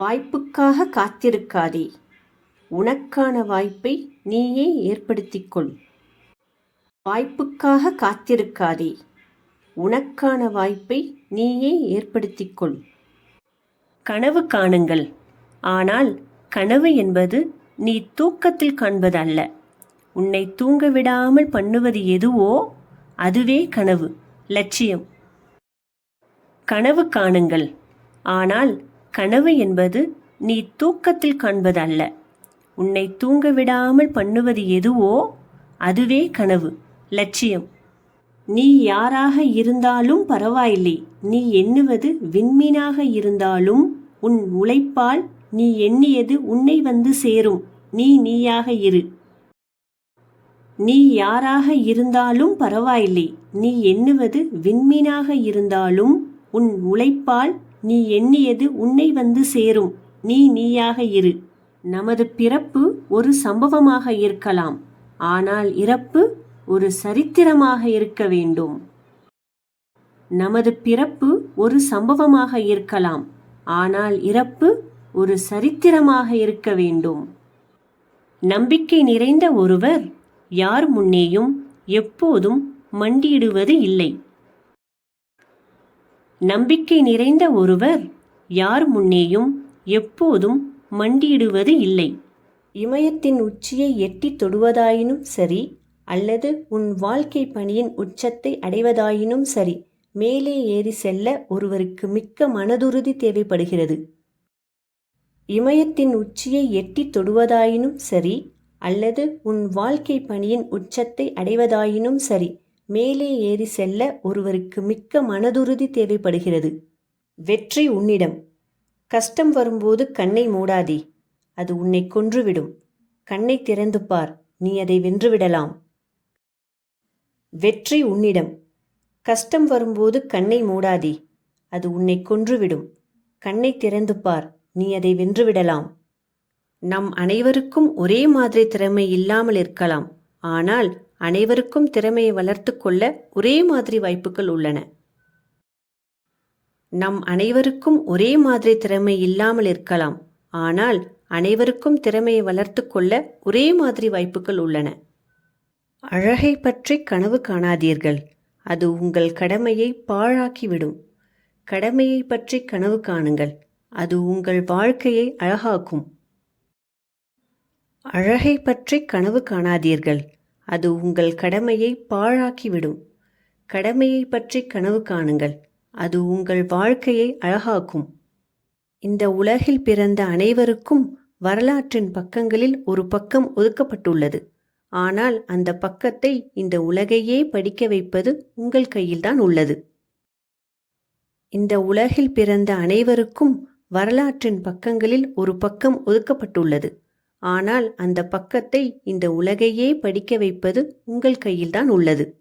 வாய்ப்புக்காக காத்திருக்காதே. உனக்கான வாய்ப்பை நீயே ஏற்படுத்திக் கொள் வாய்ப்புக்காக காத்திருக்காதே. உனக்கான வாய்ப்பை நீயே ஏற்படுத்திக் கொள் கனவு காணுங்கள். ஆனால் கனவு என்பது நீ தூக்கத்தில் காண்பது அல்ல உன்னை தூங்க விடாமல் பண்ணுவது எதுவோ அதுவே கனவு லட்சியம். கனவு காணுங்கள். ஆனால் கனவு என்பது நீ தூக்கத்தில் காண்பது அல்ல உன்னை தூங்க விடாமல் பண்ணுவது எதுவோ அதுவே கனவு லட்சியம். நீ யாராக இருந்தாலும் பரவாயில்லை. நீ எண்ணுவது விண்மீனாக இருந்தாலும் உன் உழைப்பால் நீ எண்ணியது உன்னை வந்து சேரும். நீ நீயாக இரு. நீ யாராக இருந்தாலும் பரவாயில்லை. நீ எண்ணுவது விண்மீனாக இருந்தாலும் உன் உழைப்பால் நீ எண்ணியது உன்னை வந்து சேரும். நீ நீயாக இரு. நமது பிறப்பு ஒரு சம்பவமாக இருக்கலாம். ஆனால் இறப்பு ஒரு சரித்திரமாக இருக்க வேண்டும். நமது பிறப்பு ஒரு சம்பவமாக இருக்கலாம். ஆனால் இறப்பு ஒரு சரித்திரமாக இருக்க வேண்டும். நம்பிக்கை நிறைந்த ஒருவர் யார் முன்னேயும் எப்போதும் மண்டியிடுவது இல்லை. நம்பிக்கை நிறைந்த ஒருவர் யார் முன்னேயும் எப்போதும் மண்டியிடுவது இல்லை. இமயத்தின் உச்சியை எட்டித் தொடுவதாயினும் சரி அல்லது உன் வாழ்க்கை பணியின் உச்சத்தை அடைவதாயினும் சரி மேலே ஏறி செல்ல ஒருவருக்கு மிக்க மனதுறுதி தேவைப்படுகிறது. இமயத்தின் உச்சியை எட்டித் தொடுவதாயினும் சரி அல்லது உன் வாழ்க்கை பணியின் உச்சத்தை அடைவதாயினும் சரி மேலே ஏறி செல்ல ஒருவருக்கு மிக்க மனதுறுதி தேவைப்படுகிறது. வெற்றி உன்னிடம். கஷ்டம் வரும்போது கண்ணை மூடாதே. அது உன்னை கொன்றுவிடும். கண்ணை திறந்து பார். நீ அதை வென்றுவிடலாம். வெற்றி உன்னிடம். கஷ்டம் வரும்போது கண்ணை மூடாதே. அது உன்னை கொன்றுவிடும். கண்ணை திறந்து பார். நீ அதை வென்றுவிடலாம். நம் அனைவருக்கும் ஒரே மாதிரி திறமை இல்லாமல் இருக்கலாம். ஆனால் அனைவருக்கும் திறமையை வளர்த்து கொள்ள ஒரே மாதிரி வாய்ப்புகள் உள்ளன. நம் அனைவருக்கும் ஒரே மாதிரி திறமை இல்லாமல் இருக்கலாம். ஆனால் அனைவருக்கும் திறமையை வளர்த்து கொள்ள ஒரே மாதிரி வாய்ப்புகள் உள்ளன. அழகை பற்றி கனவு காணாதீர்கள். அது உங்கள் கடமையை பாழாக்கிவிடும். கடமையை பற்றி கனவு காணுங்கள். அது உங்கள் வாழ்க்கையை அழகாக்கும். அழகை பற்றி கனவு காணாதீர்கள். அது உங்கள் கடமையை பாழாக்கிவிடும். கடமையை பற்றி கனவு காணுங்கள். அது உங்கள் வாழ்க்கையை அழகாக்கும். இந்த உலகில் பிறந்த அனைவருக்கும் வரலாற்றின் பக்கங்களில் ஒரு பக்கம் ஒதுக்கப்பட்டுள்ளது. ஆனால் அந்த பக்கத்தை இந்த உலகையே படிக்க வைப்பது உங்கள் கையில்தான் உள்ளது. இந்த உலகில் பிறந்த அனைவருக்கும் வரலாற்றின் பக்கங்களில் ஒரு பக்கம் ஒதுக்கப்பட்டுள்ளது. ஆனால் அந்த பக்கத்தை இந்த உலகையே படிக்க வைப்பது உங்கள் கையில்தான் உள்ளது.